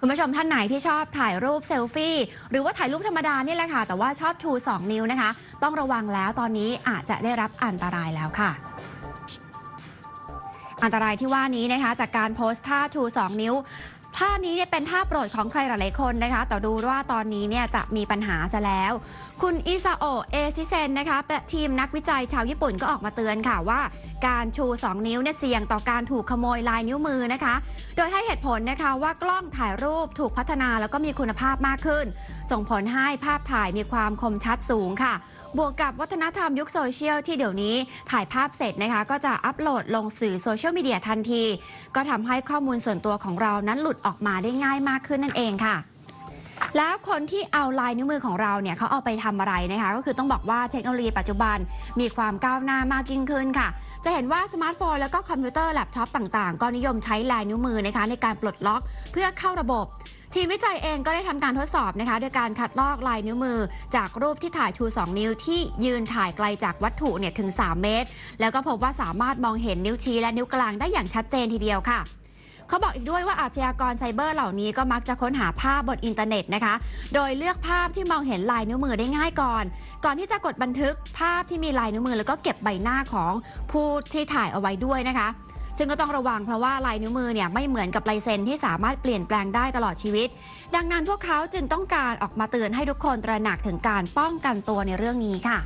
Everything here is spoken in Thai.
คุณผู้ชมท่านไหนที่ชอบถ่ายรูปเซลฟี่ หรือว่าถ่ายรูปธรรมดานี่แหละค่ะ แต่ว่าชอบชู 2 นิ้วนะคะ ต้องระวังแล้วตอนนี้อาจจะได้รับอันตรายแล้วค่ะอันตรายที่ว่านี้นะคะ จากการโพสต์ท่าชู 2 นิ้ว ท่านี้เนี่ยเป็นท่าโปรดของใครหลายๆคนนะคะ แต่ดูว่าตอนนี้เนี่ยจะมีปัญหาซะแล้ว คุณอิซาโอะเอซิเซนนะคะและทีมนักวิจัยชาวญี่ปุ่นก็ออกมาเตือนค่ะว่า การชู 2 นิ้วเนี่ยเสี่ยงต่อการถูกขโมยลายนิ้วมือนะคะ โดยให้เหตุผลนะคะว่ากล้องถ่ายรูปถูกพัฒนาแล้วก็มีคุณภาพมากขึ้น ส่งผลให้ภาพถ่ายมีความคมชัดสูงค่ะบวกกับวัฒนธรรมยุคโซเชียลที่เดี๋ยวนี้ถ่ายภาพเสร็จนะคะ ก็จะอัปโหลดลงสื่อโซเชียลมีเดียทันที ก็ทำให้ข้อมูลส่วนตัวของเรานั้นหลุดออกมาได้ง่ายมากขึ้นนั่นเองค่ะ แล้วคนที่เอาลายนิ้วมือของเราเนี่ยเขาเอาไปทำอะไรนะคะ ก็คือต้องบอกว่าเทคโนโลยีปัจจุบันมีความก้าวหน้ามากยิ่งขึ้นค่ะ จะเห็นว่าสมาร์ทโฟนแล้วก็คอมพิวเตอร์แล็ปท็อปต่างๆ ก็นิยมใช้ลายนิ้วมือนะคะในการปลดล็อกเพื่อเข้าระบบทีมวิจัยเองก็ได้ทำการทดสอบนะคะโดยการคัดลอกลายนิ้วมือ จากรูปที่ถ่ายชู 2 นิ้วที่ยืนถ่ายไกลจากวัตถุเนี่ยถึง 3 เมตร แล้วก็พบว่าสามารถมองเห็นนิ้วชี้และนิ้วกลางได้อย่างชัดเจนทีเดียวค่ะ เขาบอกอีกด้วยว่าอาชญากรไซเบอร์เหล่านี้ก็มักจะค้นหาภาพบนอินเทอร์เน็ตนะคะ โดยเลือกภาพที่มองเห็นลายนิ้วมือได้ง่ายก่อน ก่อนที่จะกดบันทึกภาพที่มีลายนิ้วมือ แล้วก็เก็บใบหน้าของผู้ที่ถ่ายเอาไว้ด้วยนะคะซึ่งก็ต้องระวังเพราะว่าลายนิ้วมือเนี่ยไม่เหมือนกับลายเซ็นที่สามารถเปลี่ยนแปลงได้ตลอดชีวิต ดังนั้นพวกเขาจึงต้องการออกมาเตือนให้ทุกคนตระหนักถึงการป้องกันตัวในเรื่องนี้ค่ะ